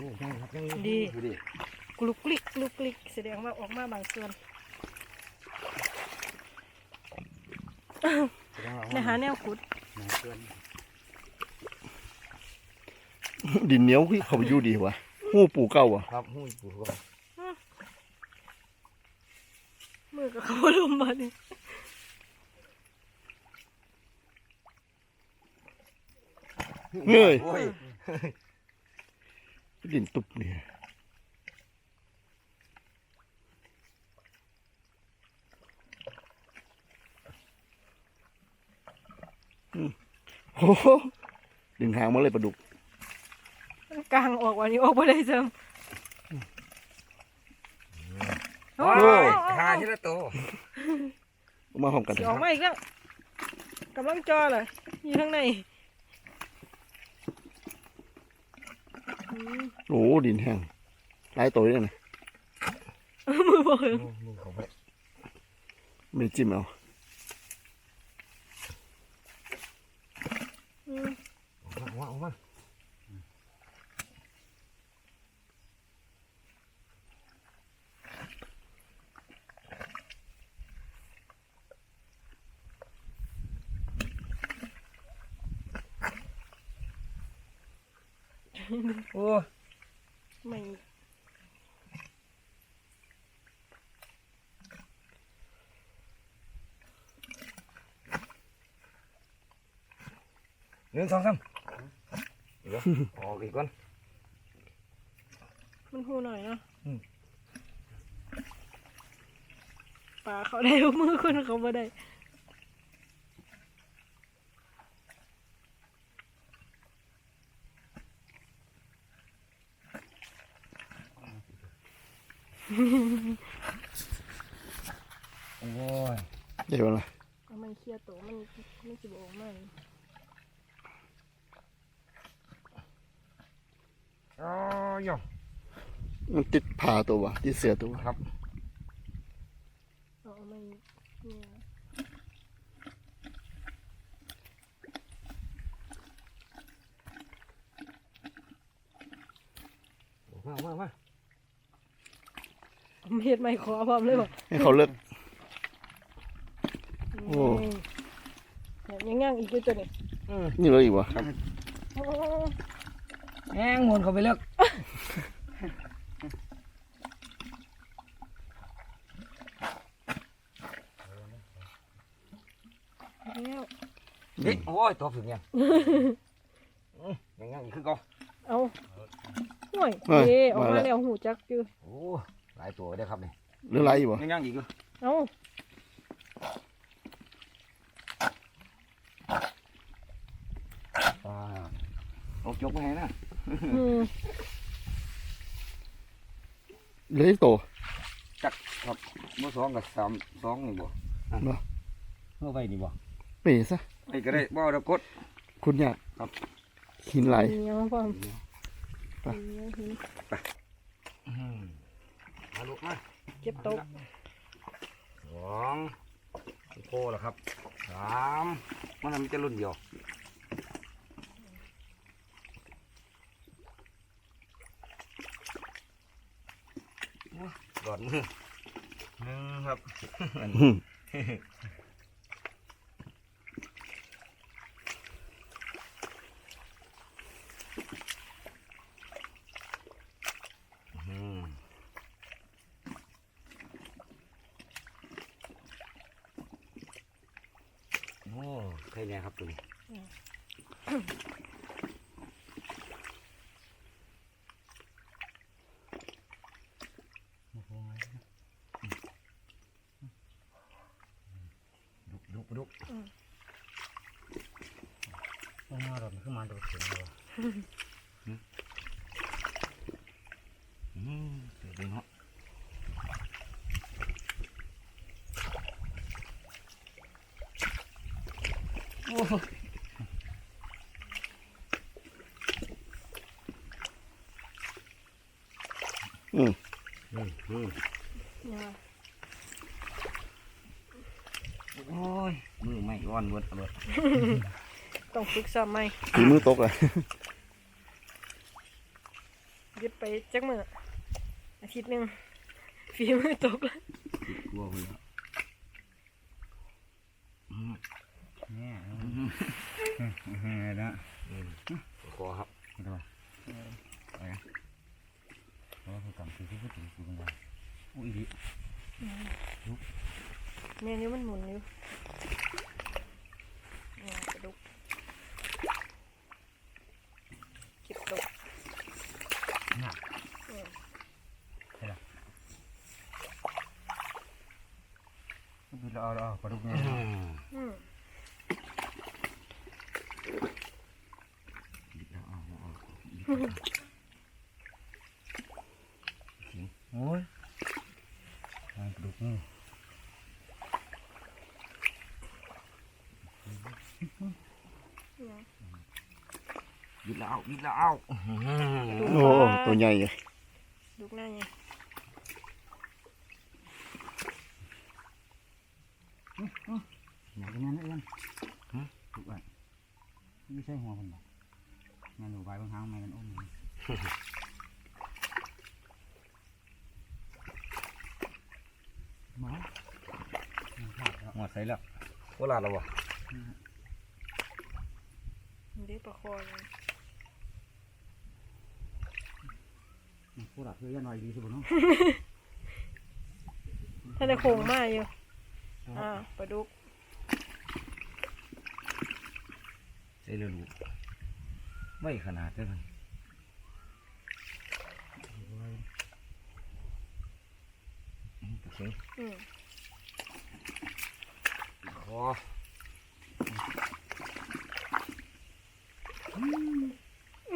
นี่ยังครับยังดีดูดิกลุกกลิกกลุกกลิกแสดงว่าออกมาบางส่วนแสดงว่าในหาแนวขุดหนาเกินดินเหนียวคือเขาไปอยู่ดีวะหู้ปูเก่าอะครับหุ้ยปูก็มือกับเขาลมมาเนี่ยเงยโอ้ย ดินตุบเนี่ยอืมโอ้โหดึงหางมาเลยปลาดุกมันกลางออกวันนี้ออกไปได้เจิมโอ้ยหาที่ละโตเอามาหอมกันสิออกมาอีกแล้วกำลังจอเลยอยู่ข้างในอืม โอ้โหดินแห้งหลายตัวเลยนะมือบอกเลยมือเขาไปไม่ได้จิ้มเอา อืม ออกมาออกมา โอ้ไม่หนึ่งสองสามเดี๋ยวออกอีกก่อนมันหูหน่อยเนาะอืมปลาเขาได้ทุกมือคนเขาไม่ได้ โอ้ยเดี๋ยวนะเอามันเคลียร์ตัวมันไม่สิบออกมาอ๋อยอมันติดผ่าตัววะติดเสือตัววะครับเอามันเนี่ยมามามา เอาเม็ดไม่ขอพร้อมเลยบอกให้เขาเลิก โอ้เนี่ยยังย่างอีกอยู่ตัวนี้อืมนี่เลยอีกวะโอ้แห้งมนเขาไปเลือกแล้วเฮ้ยโอ้ยตัวฝึกยังอืมยังไงอีกคือเขาเอาห่วยเย่ออกมาแล้วหูจักอยู่โอ้ หลายตัวได้อครับนี่เหลือไรอีกวะยังยังอีกอยู่เอาอ่าโอ้ยกไปให้นะอืมเหลืออีกตัวจักครับเมื่อสองกับสามสองนี่บ่อะเนาะเมื่อไปนี่บ่เป๋ซะไปก็ได้บ่เรากด คุณยากครับ หินไหล เหนียวพร้อมไป เหนียวหินอืม มาลูกมาเก็บโต๊ะสองโค้แล้วครับสามมันทำจะรุ่นเดียวโอ้ยกอดมือหนึ่งครับ อืม อืมโอ้ใครเนี่ยครับตัวนี้ดุกดุกดุกต้องมาหรอกมันขึ้นมาโดดถึงเลยอืมเดี๋ยวดูเนาะ อ้อืมอืมอืมเนี่ยโอ้ย มือไม่ร้อนเวิร์ดเวิร์ดต้องฝึกซ้ำไหมฝีมือตกเลยหยุดไปจักมืออาทิตย์หนึ่งฝีมือตกแล้ว กลัวเลยเนี่ยนะ คอครับ ไม่ได้ไปเพ ราะว่าเขากำคือที่เขาถึงคือมันได้อุ้ยดิแม่นิ้วมันหมุนอยู่เนี่ยกระดูกเก็บตกหนักอืมบินเราเอาเอาปลาดุกเนี่ยอืมโอ้ยปลาดุกนี่ บิด แล้วเอาบิดแล้วเอาดูโอ้ปลาตัวใหญ่เลยดูหน้าไงอยากกินนั่นเองฮะดุกอะไม่ใช่หัวมันหรอกงานหนูใบบางครั้งแม่กันอ้มมาหมดใส่แล้วโคราชแล้ววะมันได้ประคอเลย ผู้หลักเพื่อนหน่อยดีสุดเนาะถ้าได้โค้งมาอยู่ อ่าปลาดุกใส่เรือลูกไม่ขนาดได้เลยเสียงอืมคอ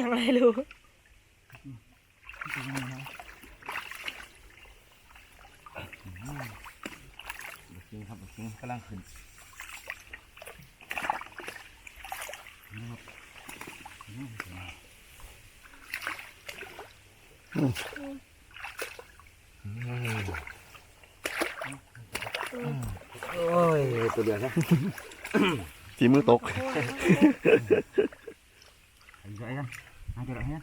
ยังไงรู้ เสียงครับเสียงกำลังขึ้นอืมโอ้ยตัวเดียวนะฝีมือตกโอ้ยไอ้ใจกันหาเจอแล้วเนี่ย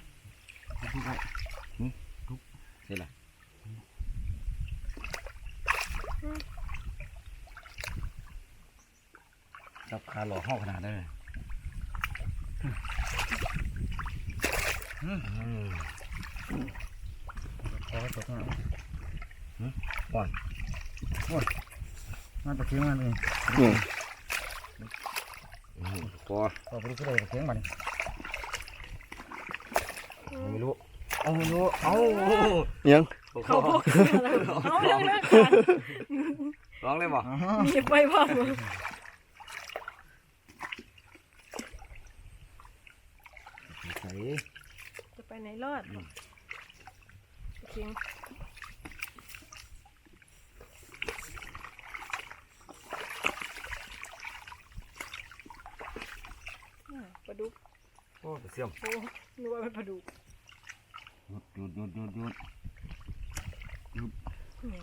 ทุกไปใช่ละ จับขาหล่อห้อขนาดได้เลยอืมขอจบแล้วก่อนมันตะเคียงมันเองอืมอืมพอไปดูก็เลยตะเคียงมันไม่รู้เอาไม่รู้เอายังเขาพกเสื้อแล้วเอาเรื่องเลิกกันร้องเลยบ่มีไปพ่อม ใส่ จะไปไหน รอดจริงอ่าปลาดุกโอ้เสียมโอ้นึกว่าเป็นปลาดุกหยุดหยุดหยุดหยุดหยุดนี่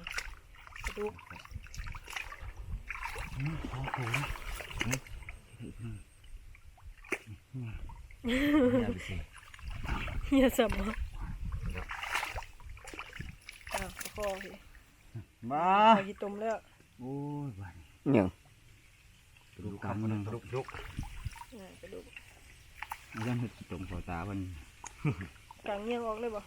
ปลาดุกขอถูนะ อย่าไปสิเฮียสับมาอ่าประคอสิมาพอกินต้มแล้วโอ้ยบ้านยังดูคำมันนึงลุกลุกอ่าปลาดุกมันยังเห็ดตรงหัวตามันกลางเงี้ยงออกเลยบ่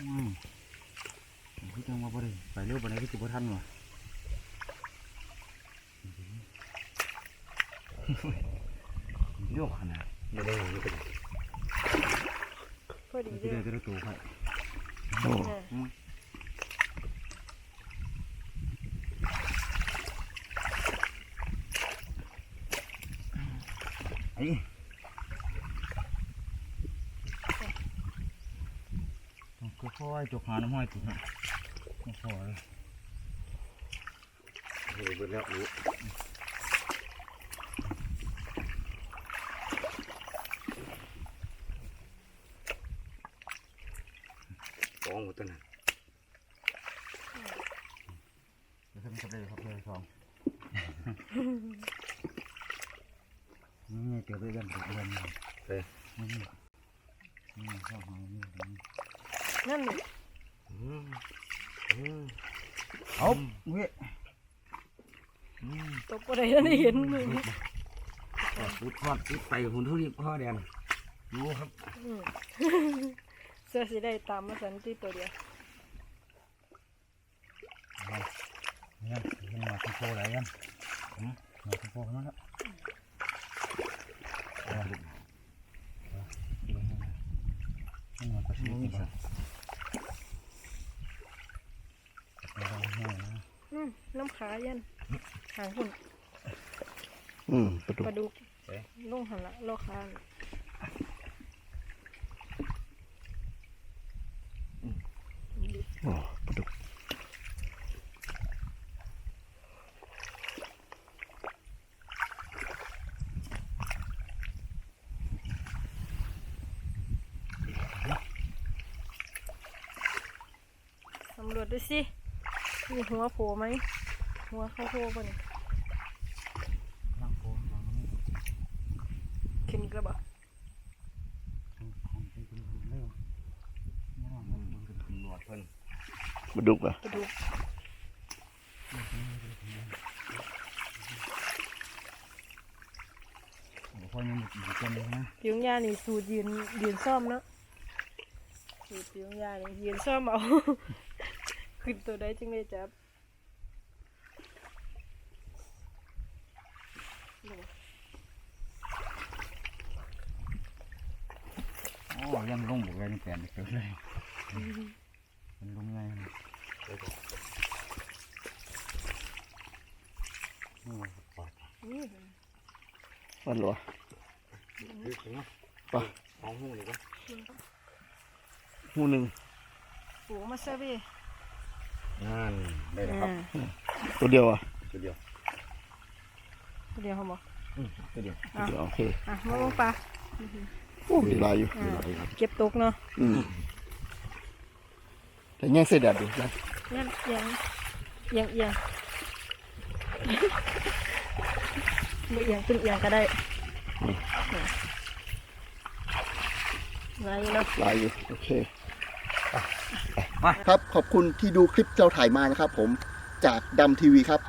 อืมพี่จังมาบ่ได้ไปเร็วไปไหนพี่จะบ่ทันวะเลี้ ยวขนาดไม่ได้ยังไม่เป็นพอดีพี่เลเดิยนจะได้ตัวไปโอ้อ่าไอ้ต้องค่อยๆจกหาน้ำห้อยติดนะไม่พอเลยเฮ้ยเบิดแล้วรู้กองหมด ตัวนั้นเดี๋ยวจะมีกับเลยครับเลยสองนี่ไงเก็บไว้กันเดือนเอ้ยนี่นี่ชอบหอยนี่นั่นนี่อืมอืมเอาเว้ยอืมตกอะไรนั่นได้เห็นมือทอดปุ๊บทอดปุ๊บไปหุ่นทุเรียนพ่อแดนรู้ครับอืม เสื้อสีได้ตามมาสันที่ตัวเดียวเนี่ยเห็นหมดที่โพอะไรกันหืมหมดที่โพนั่นละเอาลูกเอาดูให้หน่อยให้หมดกระชิบก่อนเอาให้หน่อยนะอืมน้ำขายันหางหุ่นอืมปลาดุกปลาดุกลงหันละโลคาน โอ้ปลาดุก สำรวจดูสิมีหัวโผล่ไหม หัวเข้าโผล่ปะเนี่ยล่างโพล่างนี้ขึ้นอีกแล้วบ่ของเป็นคนเริ่มไม่ต้องมันมันเป็นหนวดเพิ่นปลาดุกอะปลาดุกโอ้โหยังอยู่เต็มเลยนะผิวยานี่สูตรยืนยืนซ่อมเนาะสูตรผิวยานี่ยืนซ่อมเอา ขึ้นตัวได้จึงได้จับโอ้ยังลงบุกเลยนี่แปลนเกิดเลยมันลงไงนะโอ้ยปอดนี่มันเหรอลึกเนาะปะเอาหูเลยปะหูหนึ่งปูมาเซอร์บี นั่นได้แล้วครับตัวเดียวอะตัวเดียวเดี๋ยวเขาบอกตัวเดียวอะเดี๋ยวโอเคอะมาลงปลาโอ้ดีลายอยู่อ่าเก็บตกเนาะอืมแต่แง่เส้นแดดดูนะยันเอียงเอียงเอียงไม่เอียงเป็นเอียงก็ได้อะไรเนาะลายอยู่โอเค ครับขอบคุณที่ดูคลิปเราถ่ายมานะครับผมจากดำทีวีครับ